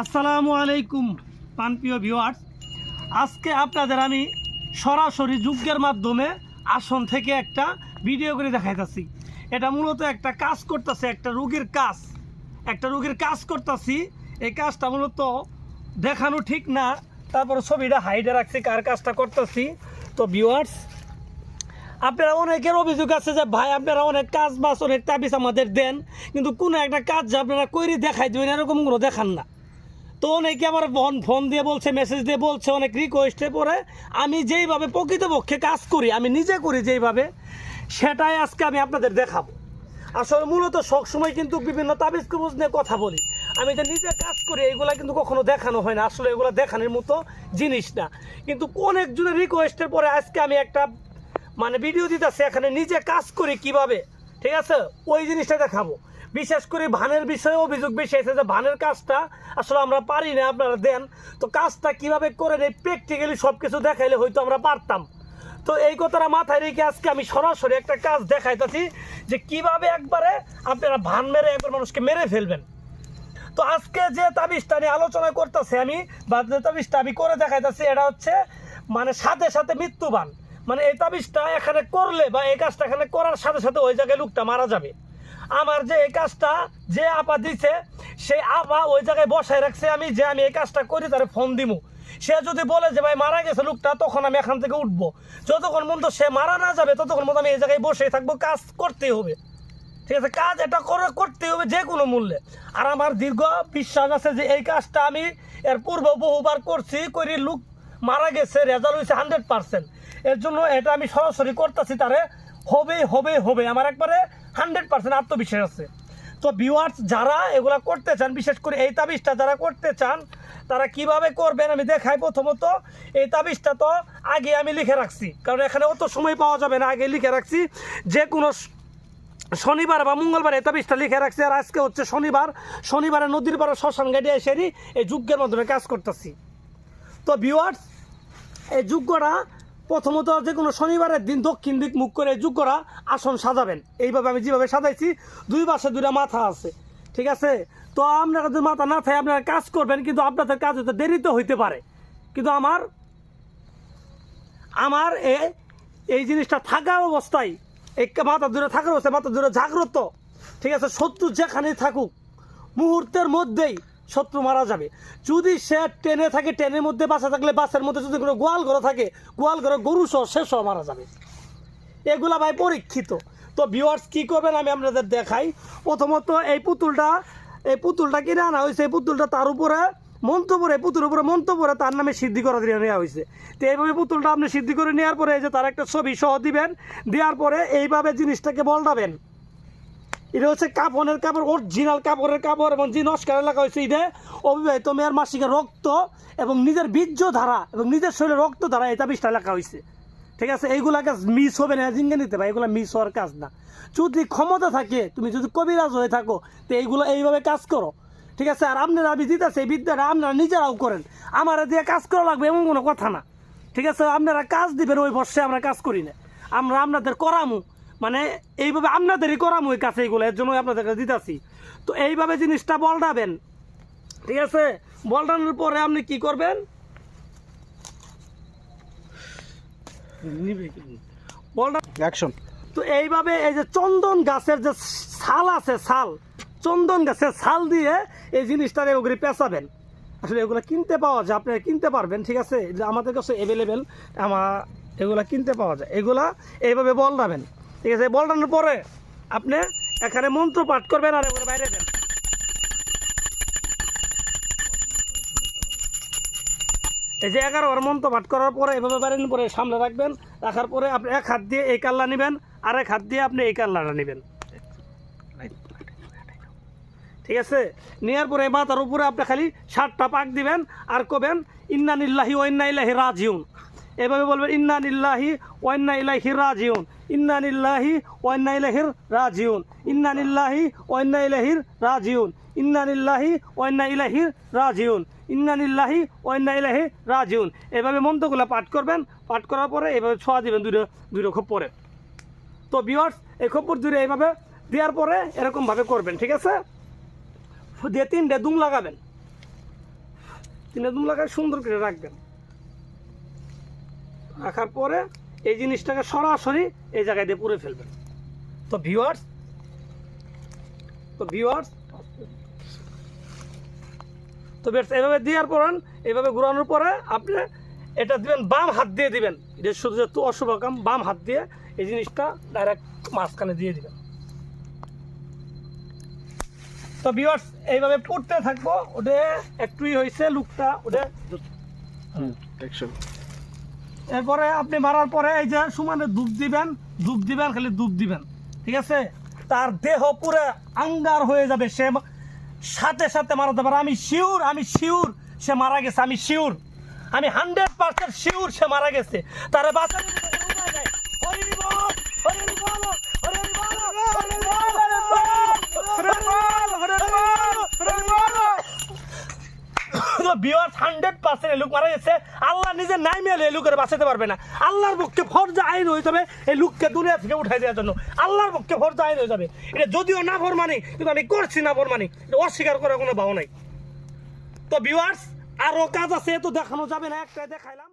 আসসালামু আলাইকুম পানপ্রিয় ভিউয়ার্স আজকে আপনাদের আমি সরাসরি যুগের মাধ্যমে আসন থেকে একটা ভিডিও করে দেখাইতেছি। এটা মূলত একটা কাজ করতেছে, একটা রুগীর কাজ। একটা রুগীর কাজ করতেছি। এই কাজটা মূলত দেখানো ঠিক না, তারপরে ছবিটা হাইডে রাখছি, কার কাজটা করতেছি। তো ভিউয়ার্স আপনারা অনেকের অভিযোগ আছে যে, ভাই, আপনারা অনেক কাজ বাস অনেক তাবিজ আমাদের দেন, কিন্তু কোনো একটা কাজ যে আপনারা কইরে দেখাই দেবেন, এরকম কোনো দেখান না। তো অনেকে আমার ফোন ফোন দিয়ে বলছে মেসেজ দিয়ে বলছে, অনেক রিকোয়েস্টে পরে আমি যেইভাবে প্রকৃতপক্ষে কাজ করি, আমি নিজে করি যেইভাবে, সেটাই আজকে আমি আপনাদের দেখাবো। আসলে মূলত সবসময় কিন্তু বিভিন্ন তাবিজ কুবুজ নিয়ে কথা বলি। আমি যে নিজে কাজ করি, এগুলা কিন্তু কখনো দেখানো হয় না। আসলে এগুলো দেখানোর মতো জিনিস না। কিন্তু অনেকজনের রিকোয়েস্টের পরে আজকে আমি একটা মানে ভিডিও দিতেছে, এখানে নিজে কাজ করি কীভাবে, ঠিক আছে? ওই জিনিসটা দেখাবো। বিশেষ করে ভানের বিষয়ে অভিযোগ বেশি আছে যে ভানের কাজটা আসলে আমরা পারি না, আপনারা দেন। তো কাজটা কীভাবে করে নেই প্র্যাকটিক্যালি সব কিছু দেখাইলে হয়তো আমরা পারতাম। তো এই কথাটা মাথায় রেখে আজকে আমি সরাসরি একটা কাজ দেখাইতেছি যে কীভাবে একবারে আপনারা ভান মেরে একবার মানুষকে মেরে ফেলবেন। তো আজকে যে তাবিজটা নিয়ে আলোচনা করতেছি আমি, বা যে তাবিজটা আমি করে দেখাইতেছি, এটা হচ্ছে মানে সাথে সাথে মৃত্যুবান। মানে এই তাবিজটা এখানে করলে বা এই কাজটা এখানে করার সাথে সাথে ওই জায়গায় লোকটা মারা যাবে। আমার যে এই কাজটা যে আপা দিছে, সেই আপা ওই জায়গায় বসায় রাখছে আমি, যে আমি এই কাজটা করি তারে ফোন দিমু। সে যদি বলে যে, ভাই, মারা গেছে লোকটা, তখন আমি এখান থেকে উঠবো। যতক্ষণ পর্যন্ত সে মারা না যাবে, ততক্ষণ পর্যন্ত আমি এই জায়গায় বসেই থাকব। কাজ করতেই হবে। ঠিক আছে? কাজ এটা করে করতে হবে যে কোনো মূল্যে। আর আমার দীর্ঘ বিশ্বাস আছে যে, এই কাজটা আমি এর পূর্বে বহুবার করছি করি লোক মারা গেছে, রেজাল্ট হয়েছে হান্ড্রেড পার্সেন্ট। এর জন্য এটা আমি সরাসরি করতেছি তারে হবে হবে হবে আমার একবারে হান্ড্রেড পার্সেন্ট আত্মবিশ্বাস আছে। তো ভিউয়ার্স যারা এগুলা করতে চান, বিশেষ করে এই তাবিজটা যারা করতে চান, তারা কীভাবে করবেন আমি দেখাই প্রথমত। এই তাবিজটা তো আগে আমি লিখে রাখছি, কারণ এখানে অত সময় পাওয়া যাবে না, আগে লিখে রাখছি। যে কোনো শনিবার বা মঙ্গলবার এই তাবিজটা লিখে রাখছি, আর আজকে হচ্ছে শনিবার। শনিবারে নদীর পাড়ে শ্মশান গাড়ি এসেরই এই যুগের মাধ্যমে কাজ করতেছি। তো ভিউয়ার্স এই যুগরা প্রথমত যে কোনো শনিবারের দিন দক্ষিণ দিক মুখ করে এই যুগরা আসন সাজাবেন। এইভাবে আমি যেভাবে সাজাইছি, দুই পাশে দুইটা মাথা আছে। ঠিক আছে? তো আপনারা যদি মাথা না থাকে, আপনারা কাজ করবেন, কিন্তু আপনাদের কাজ হতে দেরিতে হইতে পারে। কিন্তু আমার আমার এ- এই জিনিসটা থাকা অবস্থায়, এই মাথা দূরে থাকার অবস্থায় মাথা দূরে জাগ্রত। ঠিক আছে? শত্রু যেখানে থাকুক, মুহূর্তের মধ্যেই শত্রু মারা যাবে। যদি সে ট্রেনে থাকে, ট্রেনের মধ্যে বাসা থাকলে বাসের মধ্যে যদি কোনো গোয়াল ঘর থাকে, গোয়াল ঘরে গরু সহ সে সহ মারা যাবে। এগুলা ভাই পরীক্ষিত। তো ভিউয়ার্স কি করবেন আমি আপনাদের দেখাই। প্রথমত এই পুতুলটা এই পুতুলটা কিনে আনা হয়েছে এই পুতুলটা তার উপরে মন্তব্যরে পুতুলের উপরে মন্তব্যরে তার নামে সিদ্ধি করা দিয়ে নেওয়া হয়েছে তো এইভাবে পুতুলটা আপনি সিদ্ধি করে নেওয়ার পরে এই যে তার একটা ছবি সহ দিবেন। দেওয়ার পরে এইভাবে জিনিসটাকে বলটাবেন এটা হচ্ছে কাপড়ের কাপড় অরিজিনাল কাপড়ের কাপড় এবং যে নস্কার লাগা হয়েছে এটা অবিবাহিত মেয়ের মাসিকের রক্ত এবং নিজের বীর্য ধারা এবং নিজের শরীরের রক্ত ধারা এটা বিষটা লেখা হয়েছে। ঠিক আছে? এইগুলা কাজ মিস হবে না, জিঙ্গে নিতে পারে। এগুলো মিস হওয়ার কাজ না। যদি ক্ষমতা থাকে, তুমি যদি কবিরাজ হয়ে থাকো, তো এইগুলো এইভাবে কাজ করো। ঠিক আছে? আর আপনারা আমি দিতেছে, এই বিদ্যাটা আপনারা নিজেরাও করেন। আমার দিয়ে কাজ করা লাগবে এমন কোনো কথা না। ঠিক আছে? আপনারা কাজ দিবেন ওই বর্ষে আমরা কাজ করি না। আমরা আপনাদের করামু। মানে এইভাবে আপনাদেরই করামু এই কাছে এইগুলো এর জন্য আপনাদের কাছে দিতেছি। তো এইভাবে জিনিসটা বলটাবেন ঠিক আছে? বলটানোর পরে আপনি কি করবেন? অ্যাকশন তো এইভাবে এই যে চন্দন গাছের যে ছাল আছে ছাল চন্দন গাছের ছাল দিয়ে এই জিনিসটা এগুলি পেঁচাবেন। আসলে এগুলো কিনতে পাওয়া যায় আপনারা কিনতে পারবেন ঠিক আছে? আমাদের কাছে অ্যাভেলেবেল আমার এগুলা কিনতে পাওয়া যায়। এগুলা এইভাবে বলটাবেন ঠিক আছে বলটানোর পরে। আপনি এখানে মন্ত্র পাঠ করবেন আর এগুলো বাইরে দেন এই যে এগারো বার মন্ত্র পাঠ করার পরে এভাবে বাইরেন পরে সামনে রাখবেন, রাখার পরে আপনি এক হাত দিয়ে এই কাল্লা নেবেন, আর এক হাত দিয়ে আপনি এই কাল্লাটা নেবেন। ঠিক আছে? নেওয়ার পরে মাথার উপরে আপনি খালি সাতটা পাক দিবেন, আর কবেন, ইন্না নিল্লাহি ওয়ান্না ইলাহি রাজিউন। এভাবে বলবেন, ইন্না নিল্লাহি ওয়ান্না ইলাহি রাজিউন। ইন্না নিল্লাহি ওয়ান্না ইলাহির রাজিউন। ইন্না নিল্লাহি ওয়ান্না ইলাহির রাজিউন। ইন্না নিল্লাহি ওয়ান্না ইলাহির রাজিউন। ইন্না নিল্লাহি ওয়ান্না ইলাহি রাজিউন। এভাবে মন্ত্রগুলো পাঠ করবেন। পাঠ করার পরে এভাবে ছোঁয়া দিবেন দুটো দুটো খুব পরে। তো বিয়ার্স এই খপ্পর দূরে এইভাবে দেওয়ার পরে এরকমভাবে করবেন, ঠিক আছে? দিয়ে তিনটে দুম লাগাবেন। তিনে দুম লাগায় সুন্দর করে রাখবেন। রাখার পরে এই জিনিসটাকে সরাসরি এই জায়গায় দিয়ে পুড়ে ফেলবেন। তো ভিউয়ার্স তো ভিউয়ার্স তো বেশ এভাবে দেওয়ার পর এইভাবে ঘুরানোর পরে আপনি এটা দিবেন, বাম হাত দিয়ে দিবেন। এটা শুধু একটু অশুভ কাম বাম হাত দিয়ে এই জিনিসটা ডাইরেক্ট মাঝখানে দিয়ে দিবেন। তো ভিউয়ার্স এইভাবে পড়তে থাকব, ওটা একটুই হয়েছে লুকটা, ওটা এরপরে আপনি মারার পরে এই যে সমানে দুধ দিবেন দুধ দিবেন, খালি দুধ দিবেন। ঠিক আছে? তার দেহ পুরো আঙ্গার হয়ে যাবে। সে সাথে সাথে মারা যাবে। আমি শিউর আমি শিউর সে মারা গেছে, আমি শিউর আমি হান্ড্রেড পার্সেন্ট শিউর সে মারা গেছে। তার বাঁচানো কোনো উপায় নাই। হরি বল, হরি বল, হরি বল, হরি বল, হরি বল, হরি বল। ভিউয়ার্স হান্ড্রেড পার্সেন্ট এলুক মারা গেছে আল্লাহ নিজে নাই মেলে এলুকের বাঁচাতে পারবে না। আল্লাহর পক্ষে ফরজা আইন হয়ে যাবে এই লুককে দুনিয়া থেকে উঠাই দেওয়ার জন্য। আল্লাহর পক্ষে ফরজা আইন হয়ে যাবে। এটা যদিও না ফরমানি, কিন্তু আমি করছি না ফরমানি। এটা অস্বীকার করার কোনো ভাও নাই। তো ভিউয়ার্স আরও কাজ আছে তো দেখানো যাবে না, একটাই দেখাইলাম।